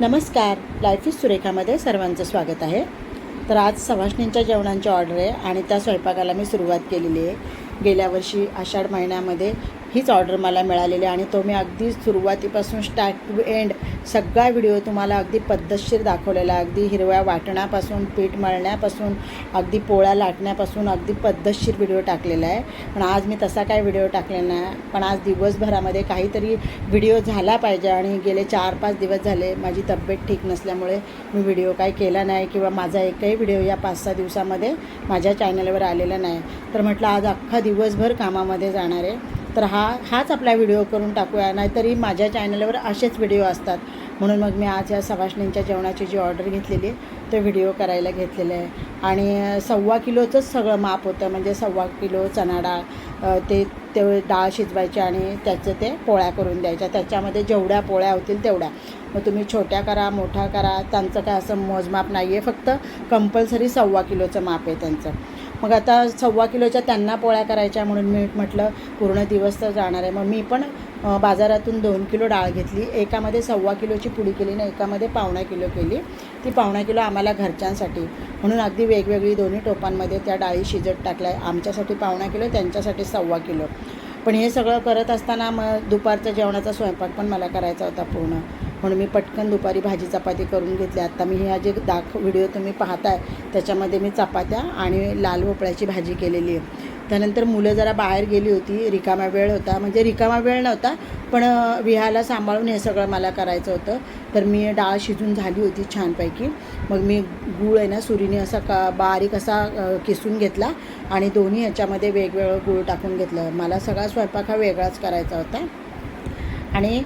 नमस्कार. Life is सुरेखामध्ये सर्वांचं स्वागत आहे. तर आज सवाष्णींच्या जेवणांची ऑर्डर आहे आणि त्या स्वयंपाकाला मी सुरुवात केलेली आहे. गेल्या वर्षी आषाढ महिन्यामध्ये हीच ऑर्डर मला मिळालेली आहे आणि तो मी अगदी सुरुवातीपासून स्टार्ट टू एंड सगळा व्हिडिओ तुम्हाला अगदी पद्धतशीर दाखवलेला आहे अगदी हिरव्या वाटण्यापासून पीठ मळण्यापासून अगदी पोळ्या लाटण्यापासून अगदी पद्धतशीर व्हिडिओ टाकलेला आहे. पण आज मी तसा काय व्हिडिओ टाकलेला नाही. पण आज दिवसभरामध्ये काहीतरी व्हिडिओ झाला पाहिजे आणि गेले चार पाच दिवस झाले माझी तब्येत ठीक नसल्यामुळे मी व्हिडिओ काही केला नाही किंवा माझा एकही व्हिडिओ या पाच सहा दिवसामध्ये माझ्या चॅनलवर आलेला नाही. तर म्हटलं आज अख्खा दिवसभर कामामध्ये जाणार आहे. तर हा हाच आपला व्हिडिओ करून टाकूया. नाहीतरी माझ्या चॅनलवर असेच व्हिडिओ असतात. म्हणून मग मी आज या सवाष्णींच्या जेवणाची जी ऑर्डर घेतलेली आहे तो व्हिडिओ करायला घेतलेला आहे. आणि सव्वा किलोचंच सगळं माप होतं. म्हणजे सव्वा किलो चणा डाळ ते ते डाळ शिजवायची आणि त्याचं ते पोळ्या करून द्यायच्या. त्याच्यामध्ये जेवढ्या पोळ्या होतील तेवढ्या. मग तुम्ही छोट्या करा मोठा करा. त्यांचं काय असं मोजमाप नाही आहे फक्त कंपल्सरी सव्वा किलोचं माप आहे त्यांचं. मग आता सव्वा किलोच्या त्यांना पोळ्या करायच्या म्हणून मी म्हटलं पूर्ण दिवस तर जाणार आहे. मग मी पण बाजारातून दोन किलो डाळ घेतली. एकामध्ये सव्वा किलोची पुडी केली आणि एकामध्ये पावणा किलो केली. ती पावणा किलो आम्हाला घरच्यांसाठी. म्हणून अगदी वेगवेगळी दोन्ही टोपांमध्ये त्या डाळी शिजत टाकल्या. आमच्यासाठी पावणा किलो त्यांच्यासाठी सव्वा किलो. पण हे सगळं करत असताना मग दुपारच्या जेवणाचा स्वयंपाक पण मला करायचा होता पूर्ण. म्हणून मी पटकन दुपारी भाजी चपाती करून घेतली. आत्ता मी ह्या जे दाख व्हिडिओ तुम्ही पाहताय त्याच्यामध्ये मी चपात्या आणि लाल भोपळ्याची भाजी केलेली आहे. त्यानंतर मुलं जरा बाहेर गेली होती रिकामा वेळ होता. म्हणजे रिकामा वेळ नव्हता पण विहाला विहायला सांभाळून हे सगळं मला करायचं होतं. तर मी डाळ शिजून झाली होती छानपैकी. मग मी गूळ आहे ना सुरीने असा का बारीक असा किसून घेतला आणि दोन्ही ह्याच्यामध्ये वेगवेगळं गूळ टाकून घेतलं. मला सगळा स्वयंपाक हा वेगळाच करायचा होता. आणि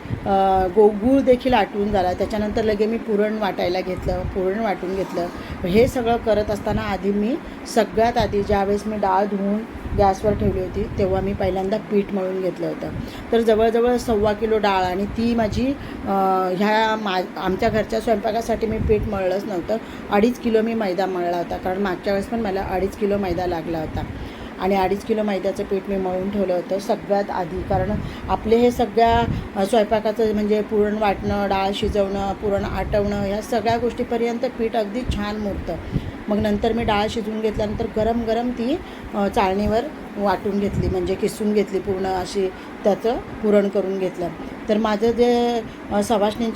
गोगूळ देखील आटवून झाला. त्याच्यानंतर लगे मी पुरण वाटायला घेतलं पुरण वाटून घेतलं. हे सगळं करत असताना आधी मी सगळ्यात आधी ज्यावेळेस मी डाळ धुवून गॅसवर ठेवली होती तेव्हा मी पहिल्यांदा पीठ मळून घेतलं होतं. तर जवळजवळ सव्वा किलो डाळ आणि ती माझी ह्या मा आमच्या घरच्या स्वयंपाकासाठी मी पीठ मळलंच नव्हतं. अडीच किलो मी मैदा मळला होता कारण मागच्या वेळेस पण मला अडीच किलो मैदा लागला होता. आणि अडीच किलो मैद्याचं पीठ मी मळून ठेवलं होतं सगळ्यात आधी. कारण आपले हे सगळ्या स्वयंपाकाचं म्हणजे पुरण वाटणं डाळ शिजवणं पुरण आटवणं ह्या सगळ्या गोष्टीपर्यंत पीठ अगदी छान मुरतं. मग नंतर मी डाळ शिजवून घेतल्यानंतर गरम गरम ती चाळणीवर वाटून घेतली. म्हणजे किसून घेतली पूर्ण अशी त्याचं पुरण करून घेतलं. तर माझं जे अ,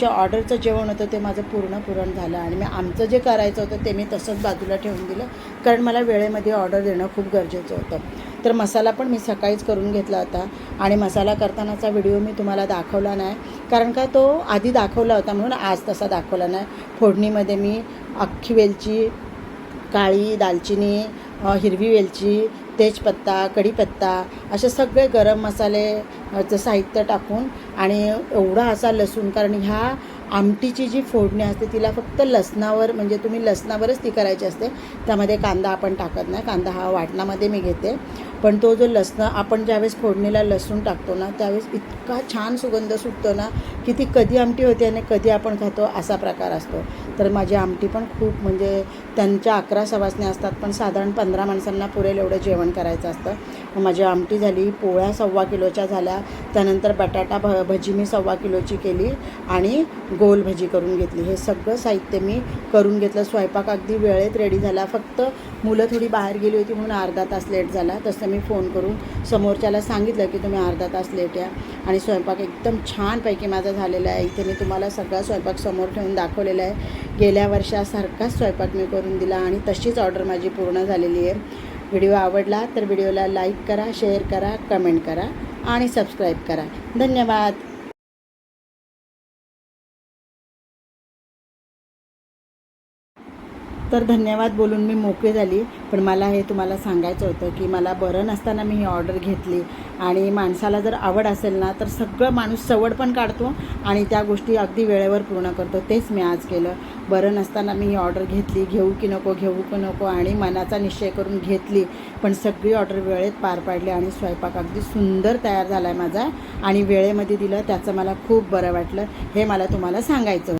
ऑर्डरचं जेवण होतं ते माझं पूर्ण पुरण झालं. आणि मी आमचं जे करायचं होतं ते मी तसंच बाजूला ठेवून दिलं. कारण मला वेळेमध्ये ऑर्डर देणं खूप गरजेचं होतं. तर मसाला पण मी सकाळीच करून घेतला होता. आणि मसाला करतानाचा व्हिडिओ मी तुम्हाला दाखवला नाही. कारण का तो आधी दाखवला होता म्हणून आज तसा दाखवला नाही. फोडणीमध्ये मी अख्खी वेलची काळी दालचिनी हिरवी वेलची तेजपत्ता कढीपत्ता असे सगळे गरम मसाले साहित्य टाकून आणि एवढा असा लसूण कारण ह्या आमटीची जी फोडणी असते तिला फक्त लसणावर म्हणजे तुम्ही लसणावरच ती करायची असते. त्यामध्ये कांदा आपण टाकत नाही. कांदा हा वाटणामध्ये मी घेते. पण तो जो लसण आपण ज्यावेळेस फोडणीला लसूण टाकतो ना त्यावेळेस इतका छान सुगंध सुटतो ना की ती कधी आमटी होते आणि कधी आपण खातो असा प्रकार असतो. तर माझी आमटी पण खूप म्हणजे त्यांच्या अकरा सवासण्या असतात पण साधारण पंधरा माणसांना पुरेल एवढं जेवण करायचं असतं. माझी आमटी झाली पोळ्या सव्वा किलोच्या झाल्या. त्यानंतर बटाटा भ भजी मी सव्वा किलोची केली आणि गोल भजी करून घेतली. हे सगळं साहित्य मी करून घेतलं. स्वयंपाक अगदी वेळेत रेडी झाला. फक्त मुलं थोडी बाहेर गेली होती म्हणून अर्धा तास लेट झाला. तसं मी फोन करून समोरच्याला सांगितलं की तुम्ही अर्धा तास लेट या. आणि स्वयंपाक एकदम छानपैकी माझा झालेला आहे. इथे मी तुम्हाला सगळा स्वयंपाक समोर ठेवून दाखवलेला आहे. गेल्या वर्षासारखाच स्वयंपाक मी करून दिला आणि तशीच ऑर्डर माझी पूर्ण झालेली आहे. व्हिडिओ आवडला तर व्हिडिओला लाईक करा शेअर करा कमेंट करा आणि सबस्क्राईब करा. धन्यवाद. तर धन्यवाद बोलून मी मोकळी झाली. पण मला हे तुम्हाला सांगायचं होतं की मला बरं नसताना मी ही ऑर्डर घेतली. आणि माणसाला जर आवड असेल ना तर सगळं माणूस सवड पण काढतो आणि त्या गोष्टी अगदी वेळेवर पूर्ण करतो. तेच मी आज केलं. बरं नसताना मी ही ऑर्डर घेतली. घेऊ की नको घेऊ की नको आणि मनाचा निश्चय करून घेतली. पण सगळी ऑर्डर वेळेत पार पाडली आणि स्वयंपाक अगदी सुंदर तयार झाला आहे माझा आणि वेळेमध्ये दिलं त्याचं मला खूप बरं वाटलं. हे मला तुम्हाला सांगायचं